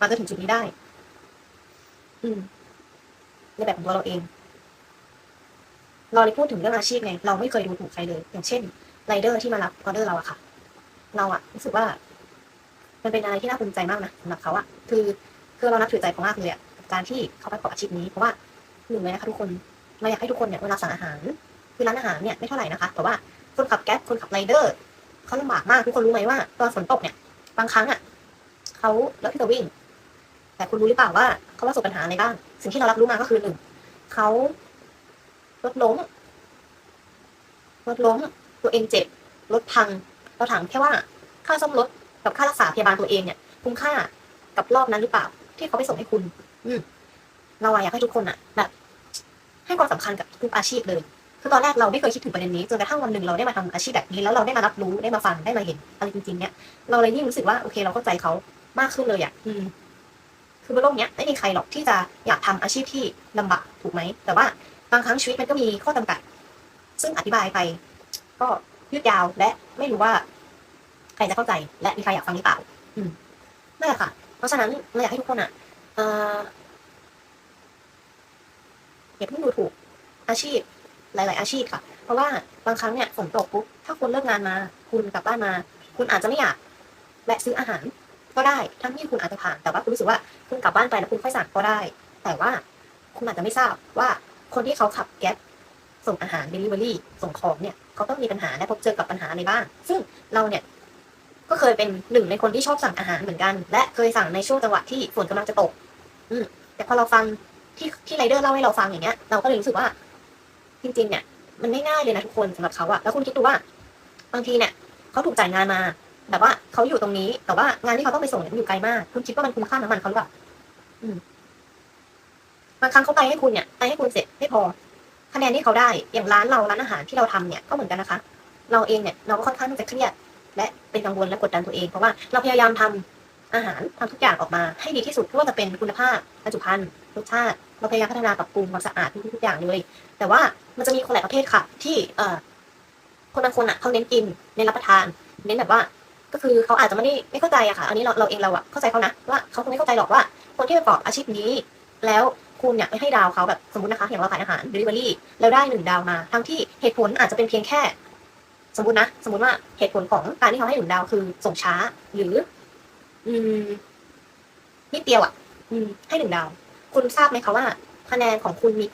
มาจนถึงจุดนี้ได้ อืมในแบบของตัวเราเอง เราเลยพูดถึงเรื่องอาชีพไงเราไม่เคยดูถูกใครเลย อย่างเช่นไรเดอร์ที่มารับออเดอร์เราอะค่ะ เราอะรู้สึกว่า มันเป็นอะไรที่น่าภูมิใจมากนะสำหรับเขาอะคือคือเรานับถือใจเขามากเลยอะการที่เขาประกอบอาชีพนี้เพราะว่าหนึ่งเลยนะคะทุกคนเราอยากให้ทุกคนเนี่ยเวลาสั่งอาหารคือร้านอาหารเนี่ยไม่เท่าไหร่นะคะแต่ว่าคนขับแก๊ปคนขับไรเดอร์เขาลำบากมากทุกคนรู้ไหมว่าตอนฝนตกเนี่ยบางครั้งอะเขาเลิกที่จะวิ่ง แต่คุณรู้หรือเปล่าว่าเขาประสบปัญหาอะไรบ้าง สิ่งที่เรารับรู้มาก็คือหนึ่งเขารถล้มรถล้ม ตัวเองเจ็บรถพัง เราถามแค่ว่าค่าซ่อมรถกับค่ารักษาพยาบาลตัวเองเนี่ยคุ้มค่ากับรอบนั้นหรือเปล่า ที่เขาไปส่งให้คุณ อืมเราอยากให้ทุกคนอะแบบ ให้ความสำคัญกับทุกอาชีพเลยคือตอนแรกเราไม่เคยคิดถึงประเด็นนี้จนกระทั่งวันหนึ่งเราได้มาทำอาชีพแบบนี้แล้วเราได้มารับรู้ได้มาฟังได้มาเห็นอะไรจริงๆเนี่ยเราเลยยิ่งรู้สึกว่าโอเค เราเข้าใจเขามากขึ้นเลยอะอืม คือบนโลกเนี้ยไม่มีใครหรอกที่จะอยากทำอาชีพที่ลำบากถูกไหม แต่ว่าบางครั้งชีวิตมันก็มีข้อจำกัด ซึ่งอธิบายไป ก็ยืดยาวและไม่รู้ว่า ใครจะเข้าใจ และมีใครอยากฟังหรือเปล่า อืมนั่นแหละค่ะ เพราะฉะนั้นเราอยากให้ทุกคนอะเอ่ออย่าเพิ่งดูถูกอาชีพหลาย ๆ อาชีพค่ะ เพราะว่าบางครั้งเนี่ยฝนตกปุ๊บถ้าคุณเลิกงานมา คุณกลับบ้านมา คุณอาจจะไม่อยากแวะซื้ออาหาร ก็ได้ ทั้งที่คุณอาจจะผ่าน แต่ว่าคุณรู้สึกว่าคุณกลับบ้านไปแล้วคุณค่อยสั่งก็ได้ แต่ว่าคุณอาจจะไม่ทราบว่าคนที่เขาขับแก๊ปส่งอาหารเดลิเวอรี่ส่งของเนี่ยเขาต้องมีปัญหาและพบเจอกับปัญหาอะไรบ้าง ซึ่งเราเนี่ยก็เคยเป็นหนึ่งในคนที่ชอบสั่งอาหารเหมือนกัน และเคยสั่งในช่วงจังหวะที่ฝนกำลังจะตก อืมแต่พอเราฟังที่ที่ไรเดอร์เล่าให้เราฟังอย่างเงี้ย เราก็เลยรู้สึกว่า จริง ๆ เนี่ย มันไม่ง่ายเลยนะทุกคนสำหรับเขาอะแล้วคุณคิดดูว่า บางทีเนี่ยเขาถูกจ่ายงานมา แบบว่าเขาอยู่ตรงนี้ แต่ว่างานที่เขาต้องไปส่งเนี่ยมันอยู่ไกลมาก คุณคิดว่ามันคุ้มค่าน้ำมันเขาหรือเปล่าอืมบางครั้งเขาไปให้คุณเนี่ยไปให้คุณเสร็จไม่พอ คะแนนที่เขาได้อย่างร้านเราร้านอาหารที่เราทำเนี่ยก็เหมือนกันนะคะ เราเองเนี่ยเราก็ค่อนข้างที่จะเครียดและเป็นกังวลและกดดันตัวเองเพราะว่าเราพยายามทำอาหารทำทุกอย่างออกมาให้ดีที่สุดไม่ว่าจะเป็นคุณภาพบรรจุภัณฑ์รสชาติเราพยายามพัฒนาปรับปรุงความสะอาดทุกๆทุกอย่างเลย แต่ว่ามันจะมีคนหลายประเภทค่ะ ที่เอ่อคนบางคนอะเขาเน้นกินเน้นรับประทาน เน้นแบบว่า ก็คือเขาอาจจะไม่ได้ไม่เข้าใจอะค่ะ อันนี้เราเราเองเราอะเข้าใจเขานะว่าเขาคงไม่เข้าใจหรอกว่า คนที่ประกอบอาชีพนี้ แล้วคุณเนี่ยไม่ให้ดาวเขาแบบสมมตินะคะอย่างเราขายอาหาร delivery แล้วได้หนึ่งดาวมา ทั้งที่เหตุผลอาจจะเป็นเพียงแค่ สมมตินะสมมติว่าเหตุผลของการที่เขาให้หนึ่งดาวคือส่งช้า หรือ อืมนิดเดียวอะอืมให้หนึ่งดาว คุณทราบไหมคะว่าคะแนนของคุณมี